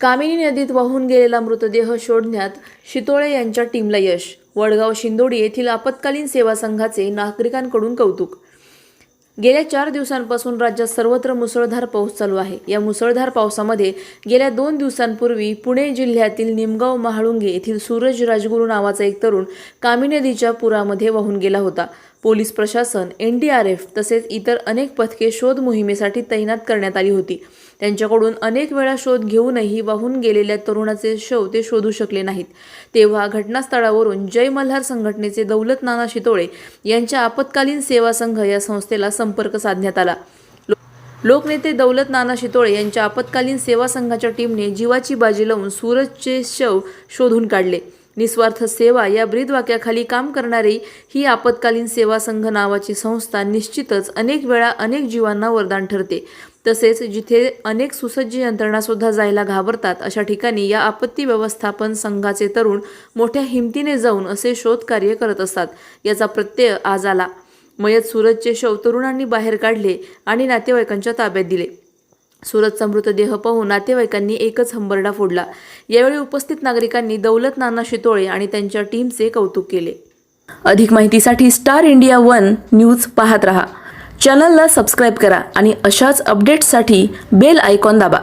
कामिनी नदीत वाहून गेलेला मृतदेह शोधण्यात शितोळे यांच्या टीमला यश. वडगाव शिंदोडी येथील आपत्कालीन सेवा संघाचे नागरिकांकडून कौतुक. गेल्या चार दिवसांपासून राज्यात सर्वत्र मुसळधार पाऊस चालू आहे. या मुसळधार पावसामध्ये गेल्या दोन दिवसांपूर्वी पुणे जिल्ह्यातील निमगाव महाळुंगे येथील सूरज राजगुरू नावाचा एक तरुण कामी नदीच्या पुरामध्ये वाहून गेला होता. पोलीस प्रशासन एन डी आर एफ तसेच इतर अनेक पथके शोध मोहिमेसाठी तैनात करण्यात आली होती. त्यांच्याकडून अनेक वेळा शोध घेऊनही वाहून गेलेल्या तरुणाचे शव ते शोधू शकले नाहीत. तेव्हा घटनास्थळावरून जय मल्हार संघटनेचे दौलत नाना शितोळे यांच्या आपत्कालीन सेवा संघ या संस्थेला संपर्क साधण्यात आला. लोकनेते दौलत नाना शितोळे यांच्या आपत्कालीन सेवा संघाच्या टीमने जीवाची बाजी लावून सूरजचे शव शोधून काढले. निस्वार्थ सेवा या ब्रीदवाक्याखाली काम करणारी ही आपत्कालीन सेवा संघ नावाची संस्था निश्चितच अनेक वेळा अनेक जीवांना वरदान ठरते. तसेच जिथे अनेक सुसज्ज यंत्रणासुद्धा जायला घाबरतात अशा ठिकाणी या आपत्ती व्यवस्थापन संघाचे तरुण मोठ्या हिमतीने जाऊन असे शोध कार्य करत असतात. याचा प्रत्यय आज आला मयत सूरजचे शव तरुणांनी बाहेर काढले आणि नातेवाईकांच्या ताब्यात दिले. सूरजचा मृतदेह पाहून नातेवाईकांनी एकच हंबरडा फोडला. यावेळी उपस्थित नागरिकांनी दौलत नाना शितोळे आणि त्यांच्या टीमचे कौतुक केले. अधिक माहितीसाठी स्टार इंडिया वन न्यूज पाहत रहा. चॅनलला सबस्क्राईब करा आणि अशाच अपडेट्ससाठी बेल आयकॉन दाबा.